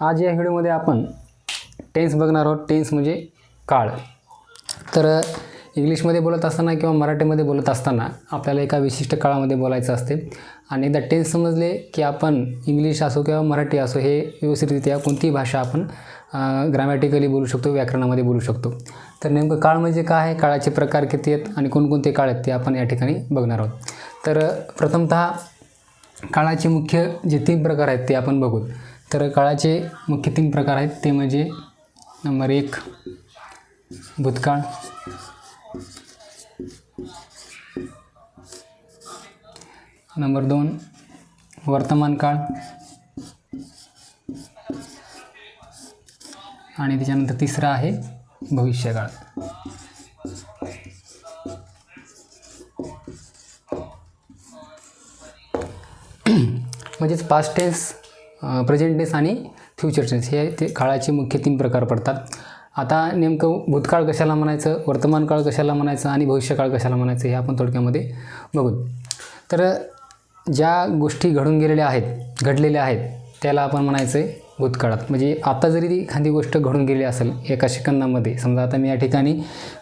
आज या व्हिडिओमध्ये आपण टेन्स बघणार आहोत. टेन्स म्हणजे काळ. तर इंग्लिशमध्ये बोलत असताना किंवा मराठीमध्ये बोलत असताना आपल्याला एका विशिष्ट काळामध्ये बोलायचं असते. आणि एकदा टेन्स समजले की आपण इंग्लिश असो किंवा मराठी असो हे व्यवस्थितरित्या कोणतीही भाषा आपण ग्रॅमॅटिकली बोलू शकतो व्याकरणामध्ये बोलू शकतो. तर नेमकं काळ म्हणजे काय आहे? काळाचे प्रकार किती आहेत? आणि कोणकोणते काळ आहेत ते आपण या ठिकाणी बघणार आहोत. तर प्रथमतः काळाचे मुख्य जे तीन प्रकार आहेत ते आपण बघू तर काळाचे मुख्य तीन प्रकार आहेत. ते म्हणजे नंबर एक भूतकाळ. नंबर दोन वर्तमान काळ आणि त्याच्यानंतर तिसरा आहे भविष्यकाळ. म्हणजेच पास्ट टेन्स प्रेझेंटनेस आणि फ्युचर टेन्स हे ते काळाचे मुख्य तीन प्रकार पडतात. आता नेमकं भूतकाळ कशाला म्हणायचं वर्तमान काळ कशाला म्हणायचं आणि भविष्यकाळ कशाला म्हणायचं हे आपण थोडक्यामध्ये बघू तर ज्या गोष्टी घडून गेलेल्या आहेत घडलेल्या आहेत त्याला आपण म्हणायचं आहे भूतकाळात. म्हणजे आता जरी ती एखादी गोष्ट घडून गेली असेल एका सेकंदामध्ये समजा आता मी या ठिकाणी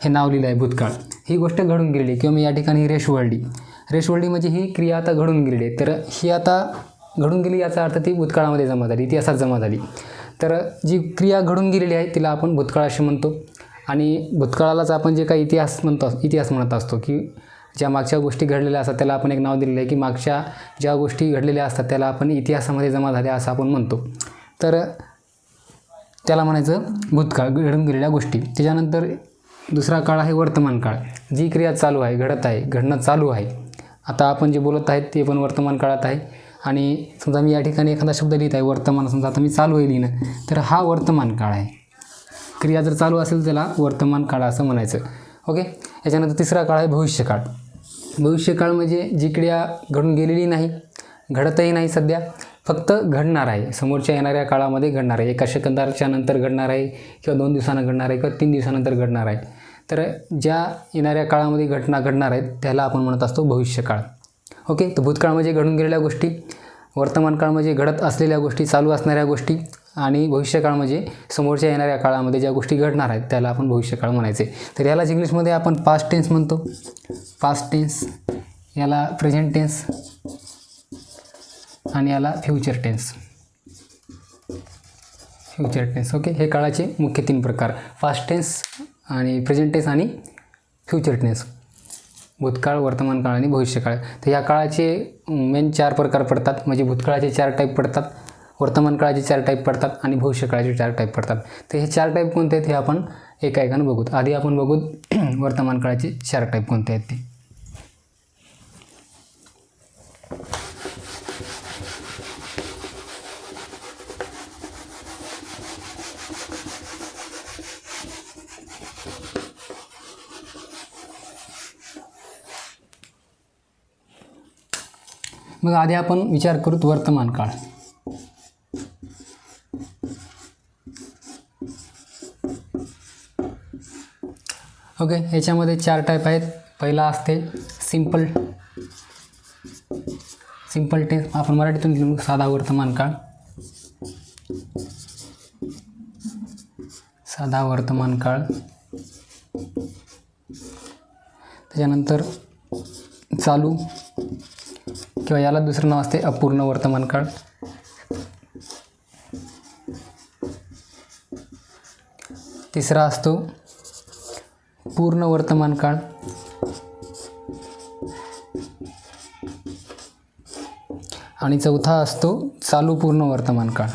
हे नाव लिहिलं आहे भूतकाळ. ही गोष्ट घडून गेलेली किंवा मी या ठिकाणी रेश वळली रेश वळली म्हणजे ही क्रिया आता घडून गेलेली आहे. तर ही आता घडून गेली याचा अर्थ ती भूतकाळामध्ये जमा झाली इतिहासात जमा झाली तर जी क्रिया घडून गेलेली आहे तिला आपण भूतकाळ असे म्हणतो. आणि भूतकाळालाच आपण जे काही इतिहास म्हणतो इतिहास म्हणत असतो की ज्या मागच्या गोष्टी घडलेल्या असतात त्याला आपण एक नाव दिलेलं आहे की मागच्या ज्या गोष्टी घडलेल्या असतात त्याला आपण इतिहासामध्ये जमा झाल्या असं आपण म्हणतो. तर त्याला म्हणायचं भूतकाळ घडून गेलेल्या गोष्टी. त्याच्यानंतर दुसरा काळ आहे वर्तमान काळ. जी क्रिया चालू आहे घडत आहे घडणं चालू आहे. आता आपण जे बोलत आहेत ते पण वर्तमान काळात आहे. आणि समजा मी या ठिकाणी एखादा शब्द लिहित आहे वर्तमान समजा आता मी चालू आहे लिहिणं तर हा वर्तमान काळ आहे. क्रिया जर चालू असेल त्याला वर्तमान काळ असं म्हणायचं. ओके? याच्यानंतर तिसरा काळ आहे भविष्यकाळ. भविष्यकाळ म्हणजे जी क्रिया घडून गेलेली नाही घडतही नाही सध्या फक्त घडणार आहे. समोरच्या येणाऱ्या काळामध्ये घडणार आहे. एका सेकंदाच्या नंतर घडणार आहे किंवा दोन दिवसानं घडणार आहे किंवा तीन दिवसानंतर घडणार आहे. तर ज्या येणाऱ्या काळामध्ये घटना घडणार आहेत त्याला आपण म्हणत असतो भविष्यकाळ. ओके? तर भूतकाळ म्हणजे घडून गेलेल्या गोष्टी वर्तमान काळ म्हणजे घडत असलेल्या गोष्टी चालू असणाऱ्या गोष्टी आणि भविष्यकाळ म्हणजे समोरच्या येणाऱ्या काळामध्ये ज्या गोष्टी घडणार आहेत त्याला आपण भविष्यकाळ म्हणायचे. तर यालाच इंग्लिशमध्ये आपण पास्ट टेन्स म्हणतो. पास्ट टेन्स याला प्रेझेंट टेन्स आणि याला future tense future tense okay? हे काळाचे मुख्य तीन प्रकार. पास्ट टेन्स आणि प्रेझेंट टेन्स आणि फ्युचर टेन्स भूतकाळ वर्तमान काळ आणि भविष्यकाळ. तर या काळाचे मेन चार प्रकार पडतात. म्हणजे भूतकाळाचे चार टाईप पडतात वर्तमान काळाचे चार टाईप पडतात आणि भविष्यकाळाचे चार टाईप पडतात. तर हे चार टाईप कोणते आहेत हे आपण एका एकानं बघूत. आधी आपण बघू वर्तमान काळाचे चार टाईप कोणते आहेत ते. मग आधी आपण विचार करूत वर्तमान काळ. ओके याच्यामध्ये चार टाईप आहेत. पहिला असते सिंपल सिंपल टेन्स आपण मराठीतून लिहू साधा वर्तमान काळ. साधा वर्तमान काळ. त्याच्यानंतर चालू. किंवा याला दुसरं नाव असते अपूर्ण वर्तमान काळ. तिसरा असतो पूर्ण वर्तमान काळ. आणि चौथा असतो चालू पूर्ण वर्तमान काळ.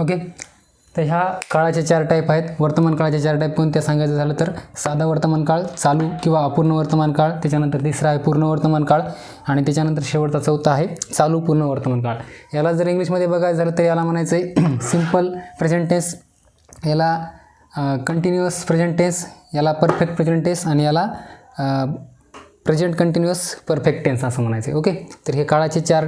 ओके? तर ह्या काळाचे चार टाईप आहेत. वर्तमान काळाचे चार टाईप कोणत्या सांगायचं झालं तर साधा वर्तमान काळ चालू किंवा अपूर्ण वर्तमान काळ त्याच्यानंतर तिसरा आहे पूर्ण वर्तमान काळ आणि त्याच्यानंतर शेवटचा चौथा आहे चालू पूर्ण वर्तमान काळ. याला जर इंग्लिशमध्ये बघायचं झालं तर याला म्हणायचं आहे सिंपल प्रेझेंट टेन्स याला कंटिन्युअस प्रेझेंट टेन्स याला परफेक्ट प्रेझेंट टेन्स आणि याला प्रेझेंट कंटिन्युअस परफेक्ट टेन्स असं म्हणायचं आहे ओके तर हे काळाचे चार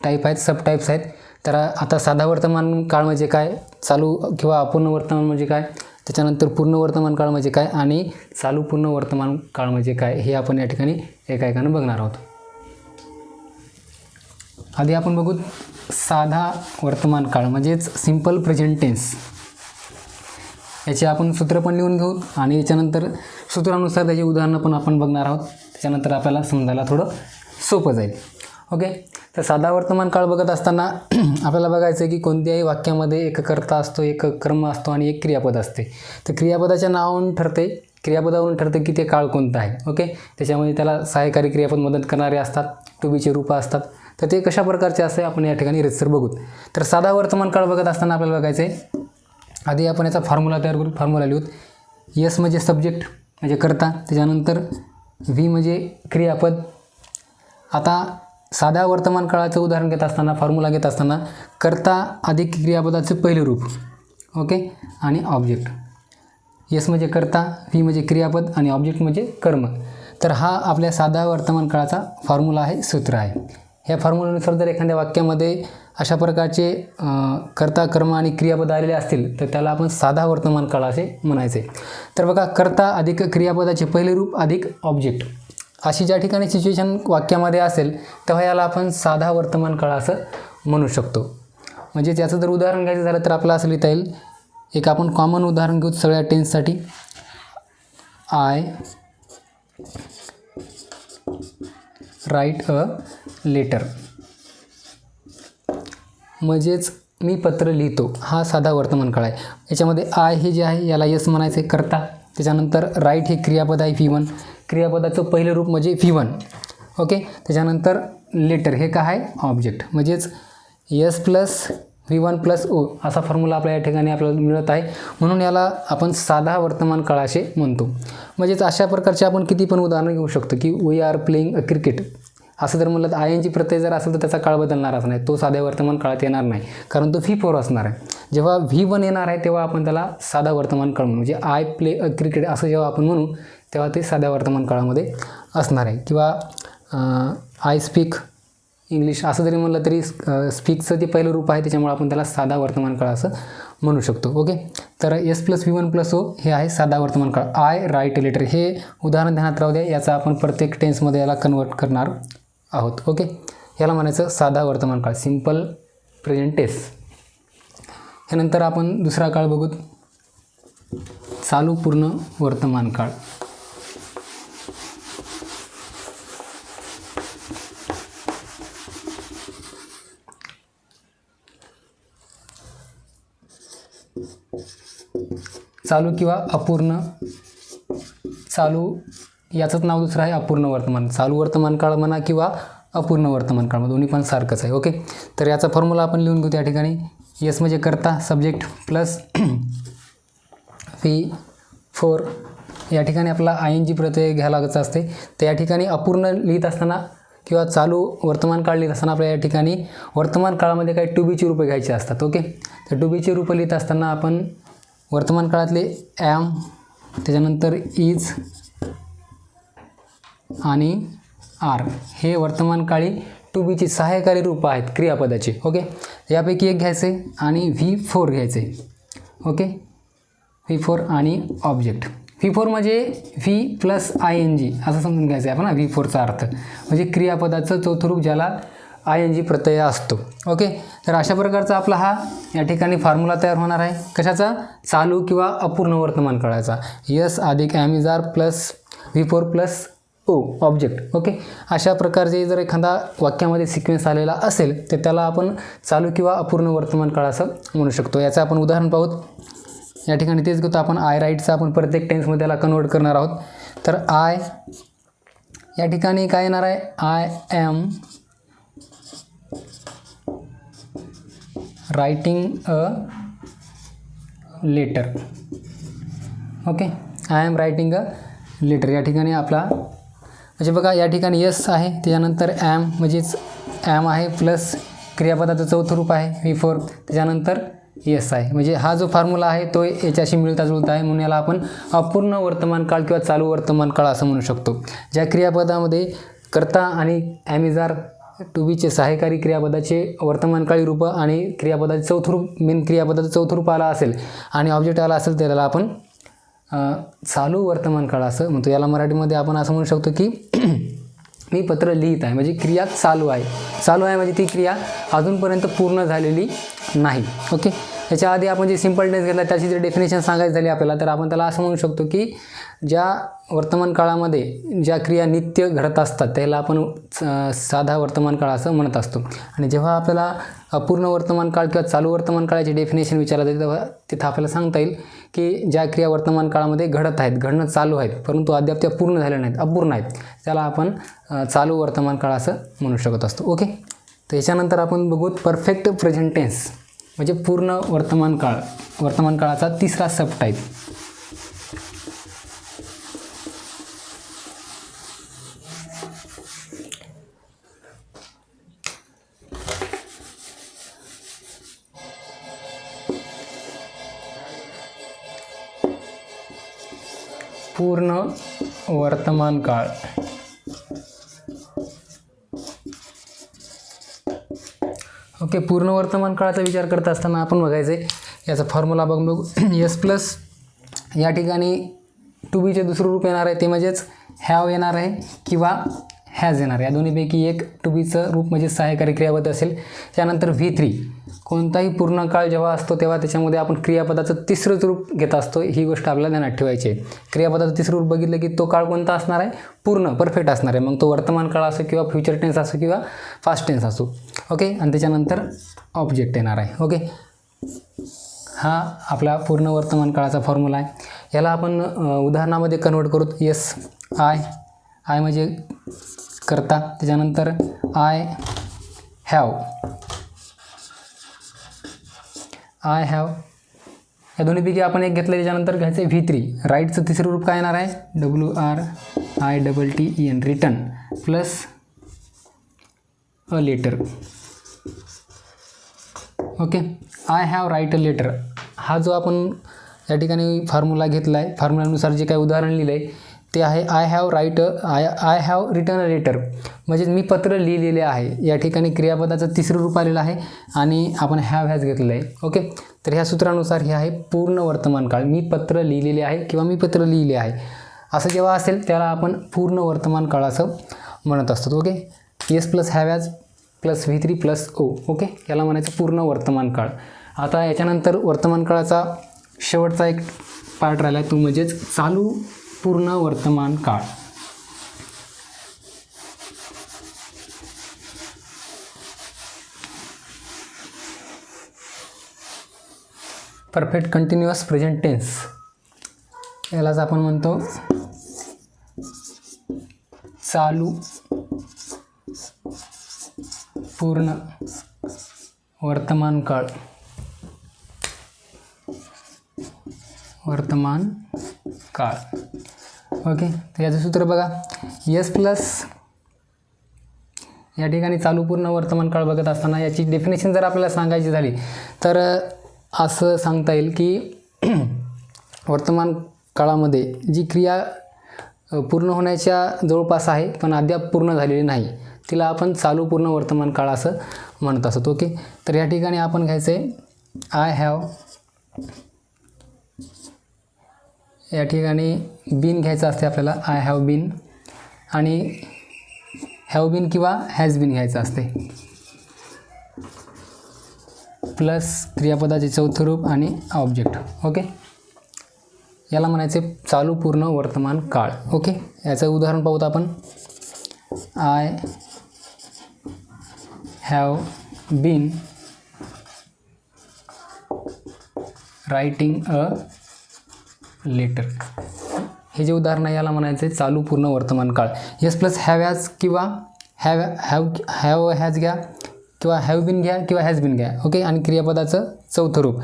टाईप आहेत सब टाईप्स आहेत. तर आता साधा वर्तमान काळ म्हणजे काय? चालू किंवा अपूर्ण वर्तमान म्हणजे काय? त्याच्यानंतर पूर्ण वर्तमान काळ म्हणजे काय? आणि चालू पूर्ण वर्तमान काळ म्हणजे काय? हे आपण या ठिकाणी एका एकानं बघणार आहोत. आधी आपण बघू साधा वर्तमान काळ म्हणजेच सिंपल प्रेझेंट टेन्स याचे आपण सूत्र पण लिहून घेऊ आणि याच्यानंतर सूत्रानुसार त्याची उदाहरणं पण आपण बघणार आहोत. त्याच्यानंतर आपल्याला समजायला थोडं सोपं जाईल. ओके? तर साधा वर्तमान काळ बघत असताना आपल्याला बघायचं आहे की कोणत्याही वाक्यामध्ये एक कर्ता असतो एक कर्म असतो आणि एक क्रियापद असते. तर क्रियापदाच्या नावावरून ठरते. क्रियापदावरून ठरते की ते काळ कोणतं आहे ओके? त्याच्यामध्ये त्याला सहाय्यकारी क्रियापद मदत करणारे असतात टू बीचे रूपं असतात. तर ते कशा प्रकारचे असते आपण या ठिकाणी रितसर बघू तर साधा वर्तमान काळ बघत असताना आपल्याला बघायचं आहे आधी आपण याचा फॉर्म्युला तयार करू फॉर्म्युला लिहूत. यस म्हणजे सब्जेक्ट म्हणजे करता. त्याच्यानंतर व्ही म्हणजे क्रियापद. आता साध्या वर्तमान काळाचं उदाहरण घेत असताना फॉर्म्युला घेत असताना कर्ता अधिक क्रियापदाचे पहिले रूप ओके आणि ऑब्जेक्ट यस म्हणजे कर्ता व्ही म्हणजे क्रियापद आणि ऑब्जेक्ट म्हणजे कर्म. तर हा आपल्या साध्या वर्तमान काळाचा फॉर्म्युला आहे सूत्र आहे. ह्या फॉर्म्युलानुसार जर एखाद्या वाक्यामध्ये अशा प्रकारचे कर्ता कर्म आणि क्रियापद आलेले असतील तर त्याला आपण साधा वर्तमान काळ असे म्हणायचे. तर बघा कर्ता अधिक क्रियापदाचे पहिले रूप अधिक ऑब्जेक्ट अशी ज्या ठिकाणी सिच्युएशन वाक्यामध्ये असेल तेव्हा याला आपण साधा वर्तमान काळ असं म्हणू शकतो. म्हणजे त्याचं जर उदाहरण घ्यायचं झालं तर आपलं असं लिहिता येईल. एक आपण कॉमन उदाहरण घेऊ सगळ्या टेन्ससाठी आय राईट अ लेटर म्हणजेच मी पत्र लिहितो. हा साधा वर्तमान काळ आहे. याच्यामध्ये आय हे जे आहे याला यस म्हणायचं आहे करता. त्याच्यानंतर राईट हे क्रियापद आहे व्ही वन क्रियापदाचं पहिलं रूप म्हणजे व्ही वन ओके त्याच्यानंतर लेटर हे काय आहे? ऑब्जेक्ट म्हणजेच S plus V one plus O असा फॉर्म्युला आपल्या या ठिकाणी आपल्याला मिळत आहे. म्हणून याला आपण साधा वर्तमान काळ असे म्हणतो. म्हणजेच अशा प्रकारचे आपण किती पण उदाहरणं घेऊ शकतो की we are playing a cricket असं जर म्हणलं तर आय एन जी प्रत्यय जर असेल तर त्याचा काळ बदलणारच नाही. तो साध्या वर्तमान काळात येणार नाही. कारण तो व्ही फोर असणार आहे. जेव्हा व्ही वन येणार आहे तेव्हा आपण त्याला साधा वर्तमान काळ म्हणू. म्हणजे आय प्ले अ क्रिकेट असं जेव्हा आपण म्हणू तेव्हा ते साध्या वर्तमान काळामध्ये असणार आहे. किंवा आय स्पीक इंग्लिश असं जरी म्हणलं तरी स्पीकचं जे पहिलं रूप आहे त्याच्यामुळे आपण त्याला साधा वर्तमान काळ असं म्हणू शकतो. ओके? तर S plus V one plus O हे आहे साधा वर्तमान काळ. आय राईट लेटर हे उदाहरण ध्यानात राहू द्या. याचा आपण प्रत्येक टेन्समध्ये याला कन्वर्ट करणार आहोत. ओके? याला म्हणायचं साधा वर्तमान काळ. सिंपल प्रेझेंट टेस ह्यानंतर आपण दुसरा काळ बघू चालू पूर्ण वर्तमान काळ. चालू किंवा अपूर्ण? चालू याचंच नाव दुसरं आहे अपूर्ण वर्तमान. चालू वर्तमान काळ म्हणा किंवा अपूर्ण वर्तमान काळ दोन्ही पण सारखंच आहे ओके? तर याचा फॉर्म्युला आपण लिहून घेऊ त्या ठिकाणी. यस म्हणजे करता सब्जेक्ट प्लस फी फोर या ठिकाणी आपला आय एन जी प्रत्यय घ्यायला लागत असते. तर या ठिकाणी अपूर्ण लिहित असताना किंवा चालू वर्तमान काळ लिहित असताना आपल्या या ठिकाणी वर्तमान काळामध्ये काही टू बीची रूपं घ्यायची असतात ओके? तर टू बीची रूपं लिहित असताना आपण वर्तमान काळातले ॲम त्याच्यानंतर इज आणि आर हे वर्तमान काळी टू बीची सहाय्यकारी रूप आहेत क्रियापदाचे ओके यापैकी एक घ्यायचे आणि व्ही फोर घ्यायचे ओके व्ही फोर आणि ऑब्जेक्ट व्ही फोर म्हणजे V plus I N G असं समजून घ्यायचं आहे आपण व्ही फोरचा अर्थ. म्हणजे क्रियापदाचं चौथं रूप ज्याला आय एन जी प्रत्यय असतो. ओके? तर अशा प्रकारचा आपला हा या ठिकाणी फॉर्म्युला तयार होणार आहे. कशाचा? चालू किंवा अपूर्ण वर्तमान काळाचा. यस अधिक am is are plus V four plus O object okay? अशा प्रकारचे जर एखादा वाक्यामध्ये सिक्वेन्स आलेला असेल तर त्याला आपण चालू किंवा अपूर्ण वर्तमान काळ असं म्हणू शकतो. याचं आपण उदाहरण पाहूत. या ठिकाणी तेच घेतो आपण. आय राईटचा आपण प्रत्येक टेन्समध्ये त्याला कन्वर्ट करणार आहोत. तर आय या ठिकाणी काय येणार आहे? I am writing a letter okay I am writing a letter या ठिकाणी आपला म्हणजे बघा या ठिकाणी यस आहे. त्याच्यानंतर ॲम म्हणजेच ॲम आहे प्लस क्रियापदाचं चौथं रूप आहे व्ही फोर त्याच्यानंतर येस आहे. म्हणजे हा जो फॉर्म्युला आहे तो याच्याशी मिळता जुळता आहे. म्हणून याला आपण अपूर्ण वर्तमान काळ किंवा चालू वर्तमान काळ असं म्हणू शकतो. ज्या क्रियापदामध्ये कर्ता आणि ॲमिजार टू बीचे सहायकारी क्रियापदाचे वर्तमानकाळी रूप आणि क्रियापदाचे चौथं रूप मेन क्रियापदाचं चौथं रूप आला असेल आणि ऑब्जेक्ट आला असेल त्याला आपण चालू वर्तमानकाळ असं म्हणतो. याला मराठीमध्ये आपण असं म्हणू शकतो की मी पत्र लिहित आहे. म्हणजे क्रिया चालू आहे. चालू आहे म्हणजे ती क्रिया अजूनपर्यंत पूर्ण झालेली नाही. ओके? ह्याच्या आधी आपण जे सिंपल टेन्स घेतला त्याची जर डेफिनेशन सांगायची झाली आपल्याला तर आपण त्याला असं म्हणू शकतो की ज्या वर्तमान काळामध्ये ज्या क्रिया नित्य घडत असतात त्याला आपण साधा वर्तमान काळ असं म्हणत असतो. आणि जेव्हा आपल्याला अपूर्ण वर्तमान काळ किंवा चालू वर्तमान काळाची डेफिनेशन विचारलं जाते तेव्हा तिथं आपल्याला सांगता येईल की ज्या क्रिया वर्तमान काळामध्ये घडत आहेत घडणं चालू आहेत परंतु अद्याप त्या पूर्ण झाल्या नाहीत अपूर्ण आहेत त्याला आपण चालू वर्तमान काळ असं म्हणू शकत असतो. ओके? तर याच्यानंतर आपण बघू परफेक्ट प्रेझेंट टेन्स म्हणजे पूर्ण वर्तमान काळ वर्तमान काळाचा तिसरा सब टाईप पूर्ण वर्तमान काळ. ओके पूर्ण वर्तमान काळाचा विचार करत असताना आपण बघायचं आहे याचा फॉर्म्युला बघून बघू. एस प्लस या ठिकाणी टू बीचे दुसरं रूप येणार आहे ते म्हणजेच हॅव येणार आहे किंवा हॅज येणार या दोन्हीपैकी एक टू बीचं रूप म्हणजे सहाय्यकारी क्रियापद असेल. त्यानंतर व्ही थ्री कोणताही पूर्ण काळ जेव्हा असतो तेव्हा त्याच्यामध्ये आपण क्रियापदाचं तिसरंच रूप घेत असतो ही गोष्ट आपल्याला ध्यानात ठेवायची आहे. क्रियापदाचं तिसरं रूप बघितलं की तो काळ कोणता असणार आहे? पूर्ण परफेक्ट असणार आहे. मग तो वर्तमान काळ असो किंवा फ्युचर टेन्स असो किंवा फास्ट टेन्स असो. ओके? आणि त्याच्यानंतर ऑब्जेक्ट येणार आहे. ओके? हा आपला पूर्ण वर्तमान काळाचा फॉर्म्युला आहे. याला आपण उदाहरणामध्ये कन्वर्ट करू येस आय आय म्हणजे करता. त्याच्यानंतर आय हॅव आय हॅव या दोन्हीपैकी आपण एक घेतलं त्याच्यानंतर घ्यायचं आहे व्ही थ्री राईटचं तिसरं रूप काय येणार आहे? W R I double T E N written plus a letter okay. I have write a letter हा जो आपण या ठिकाणी फॉर्म्युला घेतला आहे फॉर्म्युलानुसार जे काही उदाहरण लिहिलं आहे ते आहे I have write I I have written a letter म्हणजे मी पत्र लिहिलेले आहे. या ठिकाणी क्रियापदाचं तिसरं रूप आलेलं आहे आणि आपण हॅव हॅज घेतलेलं आहे. ओके? तर ह्या सूत्रानुसार हे आहे पूर्ण वर्तमान काळ. मी पत्र लिहिलेले आहे किंवा मी पत्र लिहिले आहे. असं जेव्हा असेल त्याला आपण पूर्ण वर्तमान काळ असं म्हणत असतो. Okay? S plus have has plus V three plus O okay? याला म्हणायचं पूर्ण वर्तमान काळ. आता याच्यानंतर वर्तमान काळाचा शेवटचा एक पार्ट राहिला आहे तो म्हणजेच चालू पूर्ण वर्तमान काळ. परफेक्ट कंटिन्युअस प्रेझेंट टेन्स यालाच आपण म्हणतो चालू पूर्ण वर्तमान काळ. वर्तमान काळ. ओके तर याचं सूत्र बघा. यस प्लस या ठिकाणी चालू पूर्ण वर्तमान काळ बघत असताना याची डेफिनेशन जर आपल्याला सांगायची झाली तर असं सांगता येईल की वर्तमान काळामध्ये जी क्रिया पूर्ण होण्याच्या जवळपास आहे पण अद्याप पूर्ण झालेली नाही. तिला आपण चालू पूर्ण वर्तमान काळ असं म्हणत असतो ओके? तर या ठिकाणी आपण घ्यायचं आहे आय हॅव या ठिकाणी बिन घ्यायचं असते आपल्याला आय हॅव बिन आणि हॅव बिन किंवा हॅज बिन घ्यायचं असते प्लस क्रियापदाचे चौथं रूप आणि ऑब्जेक्ट ओके? याला म्हणायचे चालू पूर्ण वर्तमान काळ ओके? याचं उदाहरण पाहूत आपण. I have been writing a letter हे जे उदाहरण आहे याला म्हणायचं आहे चालू पूर्ण वर्तमान काळ. येस प्लस हॅव हॅज किंवा हॅव हॅव हॅव हॅज घ्या किंवा हॅव बिन घ्या किंवा हॅज बिन घ्या. ओके आणि क्रियापदाचं चौथं रूप.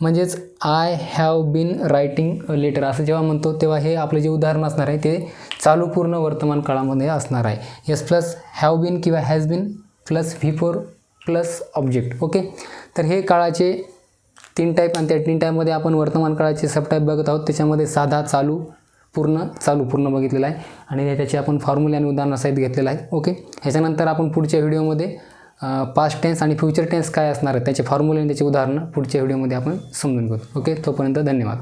म्हणजेच I have been writing a letter असं जेव्हा म्हणतो तेव्हा हे आपलं जे उदाहरण असणार आहे ते चालू पूर्ण वर्तमान काळामध्ये असणार आहे. येस प्लस हॅव बिन किंवा has been plus V four plus object okay? तर हे काळाचे तीन टाईप आणि त्या तीन टाईपमध्ये आपण वर्तमान काळाचे सब टाईप बघत आहोत. त्याच्यामध्ये साधा चालू पूर्ण चालू पूर्ण बघितलेला आहे. आणि त्याचे आपण फॉर्म्युले आणि उदाहरणासहित घेतलेलं आहे ओके? ह्याच्यानंतर आपण पुढच्या व्हिडिओमध्ये पास्ट टेन्स आणि फ्युचर टेन्स काय असणार आहे त्याचे फॉर्म्युले आणि त्याची उदाहरणं पुढच्या व्हिडिओमध्ये आपण समजून घेऊ ओके? तोपर्यंत धन्यवाद.